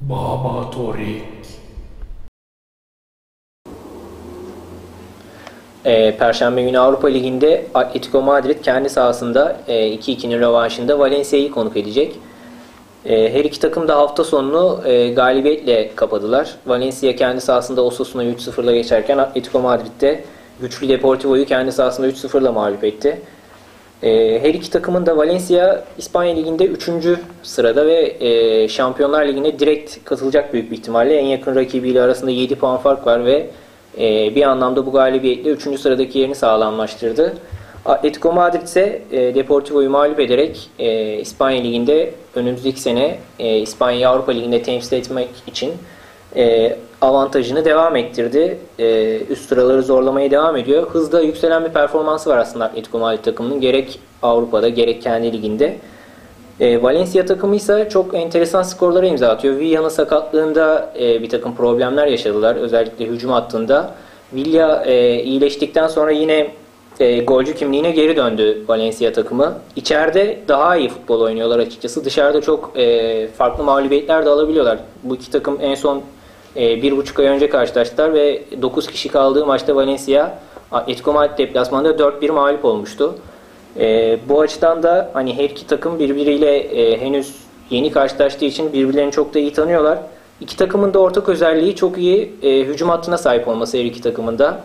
Baba Torik. Ee, Perşembe günü Avrupa Ligi'nde Atletico Madrid kendi sahasında e, 2-2'nin rövanşında Valencia'yı konuk edecek. E, her iki takım da hafta sonunu e, galibiyetle kapadılar. Valencia kendi sahasında Osasuna'yı 3-0'la geçerken Atletico Madrid'de güçlü Deportivo'yu kendi sahasında 3-0'la mağlup etti. E, her iki takımın da Valencia İspanya Ligi'nde 3. sırada ve e, Şampiyonlar Ligi'ne direkt katılacak büyük bir ihtimalle. En yakın rakibiyle arasında 7 puan fark var ve e, bir anlamda bu galibiyetle 3. sıradaki yerini sağlamlaştırdı. Atletico Madrid ise e, Deportivo'yu mağlup ederek e, İspanya Ligi'nde önümüzdeki sene İspanya Avrupa Ligi'nde temsil etmek için e, avantajını devam ettirdi. E, üst sıraları zorlamaya devam ediyor. Hızla yükselen bir performansı var aslında Atletico Madrid takımının gerek Avrupa'da gerek kendi liginde. E, Valencia takımı ise çok enteresan skorlara imza atıyor. Villa'nın sakatlığında e, bir takım problemler yaşadılar. Özellikle hücum hattında. Villa e, iyileştikten sonra yine e, golcü kimliğine geri döndü Valencia takımı. İçeride daha iyi futbol oynuyorlar açıkçası. Dışarıda çok e, farklı mağlubiyetler de alabiliyorlar. Bu iki takım en son e, bir buçuk ay önce karşılaştılar ve 9 kişi kaldığı maçta Valencia Atletico Madrid deplasmanında 4-1 mağlup olmuştu. E, bu açıdan da hani her iki takım birbiriyle e, henüz yeni karşılaştığı için birbirlerini çok da iyi tanıyorlar. İki takımın da ortak özelliği çok iyi e, hücum hattına sahip olması her iki takımın da.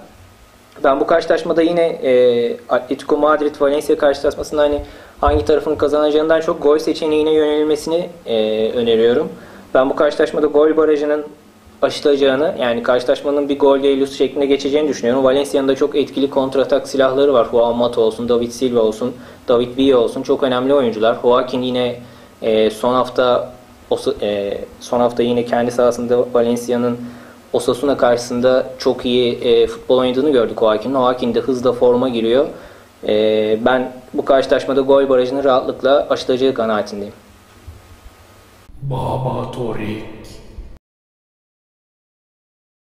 Ben bu karşılaşmada yine e, Atletico Madrid Valencia karşılaşmasında hani hangi tarafın kazanacağından çok gol seçeneğine yönelilmesini e, öneriyorum. Ben bu karşılaşmada gol barajının aşılacağını yani karşılaşmanın bir gol Lus şeklinde geçeceğini düşünüyorum. Valencia'nın da çok etkili kontratak silahları var. Juan Mata olsun, David Silva olsun, David Villa olsun. Çok önemli oyuncular. Joaquin yine e, son hafta e, son hafta yine kendi sahasında Valencia'nın Osasuna karşısında çok iyi e, futbol oynadığını gördük Joaquin'in. Joaquin de hızla forma giriyor. E, ben bu karşılaşmada gol barajını rahatlıkla aşılacağı kanaatindeyim. Baba Torik.